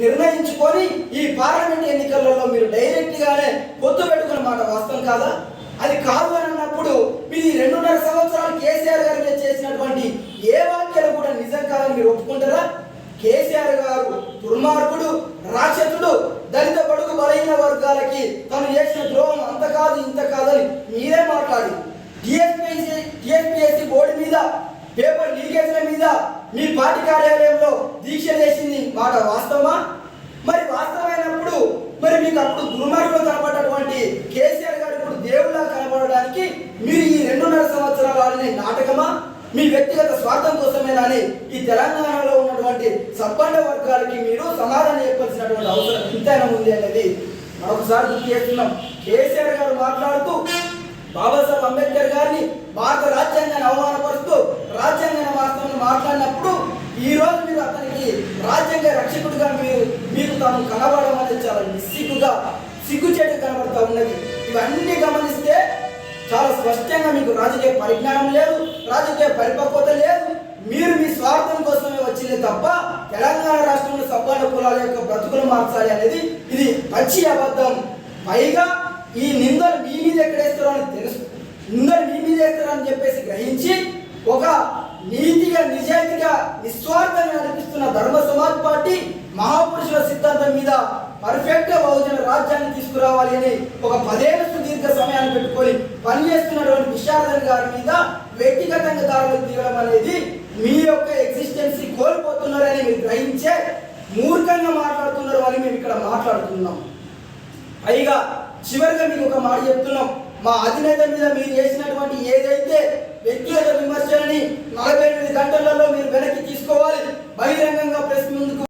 నిర్ణయించుకొని ఈ పార్లమెంట్ ఎన్నికలలో మీరు డైరెక్ట్ గానే పొత్తు పెట్టుకున్న మాట వాస్తవం కాదా? అది కాదు అని అన్నప్పుడు మీరు రెండున్నర సంవత్సరాలు కేసీఆర్ గారి మీద చేసినటువంటి ఏ వాక్యాలు కూడా నిజం కాదని మీరు ఒప్పుకుంటారా? కేసీఆర్ గారు దుర్మార్గుడు రాక్షసుడు దళిత బడుగు బలహీన వర్గాలకి తను చేసిన ద్రోహం అంత కాదు ఇంత కాదని మీరే మాట్లాడి. టిఎస్పిఎస్సి టిఎస్పిఎస్సి బోర్డు మీద పేపర్ లీకేజ్ల మీద మీ పార్టీ కార్యాలయంలో దీక్ష చేసింది మాట వాస్తవమా? మరి వాస్తవమైనప్పుడు మరి మీకు అప్పుడు దుర్మార్గంలో కనబడ్డటువంటి కేసీఆర్ గారు ఇప్పుడు దేవుళ్ళ కనబడడానికి మీరు ఈ రెండున్నర సంవత్సరాలు ఆడిన నాటకమా? మీ వ్యక్తిగత స్వార్థం కోసమేనని ఈ తెలంగాణలో ఉన్నటువంటి సబ్బండ వర్గాలకి మీరు సమాధానం చెప్పాల్సినటువంటి అవసరం ఎంతైనా ఉంది అనేది మరొకసారి గుర్తు చేస్తున్నాం. కేసీఆర్ గారు మాట్లాడుతూ బాబాసాహెబ్ అంబేద్కర్ గారిని భారత రాజ్యాంగాన్ని అవమానపరుస్తూ రాజ్యాంగాన్ని మాట్లాడినప్పుడు ఈ రోజు మీరు అతనికి రాజ్యాంగ రక్షకుడిగా మీరు మీకు తాను కనబడడం అనేది చాలా నిస్సిగ్గుగా సిగ్గుచేటు కనబడుతూ ఉన్నది. ఇవన్నీ గమనిస్తే చాలా స్పష్టంగా మీకు రాజకీయ పరిజ్ఞానం లేదు రాజకీయ పరిపక్వత లేదు. మీరు మీ స్వార్థం కోసమే వచ్చింది తప్ప తెలంగాణ రాష్ట్రంలో సబ్బాల కులాల యొక్క బ్రతుకులు మార్చాలి అనేది ఇది పచ్చి అబద్ధం. పైగా ఈ నిందలు మీ మీద ఎక్కడేస్తారో అని తెలుసు. నిందలు మీ మీద వేస్తారని చెప్పేసి గ్రహించి ఒక నీతి నిస్వార్థంగా నడిపిస్తున్న ధర్మ సమాజ్ పార్టీ మహాపురుషుల సిద్ధాంతం మీద పర్ఫెక్ట్గా బహుజన రాజ్యాన్ని తీసుకురావాలి అని ఒక పదేళ్ళ సుదీర్ఘ సమయాన్ని పెట్టుకొని పనిచేస్తున్నటువంటి విశారదన్ గారి మీద వ్యక్తిగతంగా దారులు తీయడం అనేది మీ యొక్క ఎగ్జిస్టెన్స్ కోల్పోతున్నారని మీరు గ్రహించే మూర్ఖంగా మాట్లాడుతున్నారు అని మేము ఇక్కడ మాట్లాడుతున్నాం. పైగా చివరిగా మీకు ఒక మాట చెప్తున్నాం. మా అధినేత మీద మీరు చేసినటువంటి ఏదైతే వ్యక్తిగత విమర్శలని నలభై ఎనిమిది గంటలలో బహిరంగంగా ప్రెస్ ముందుకు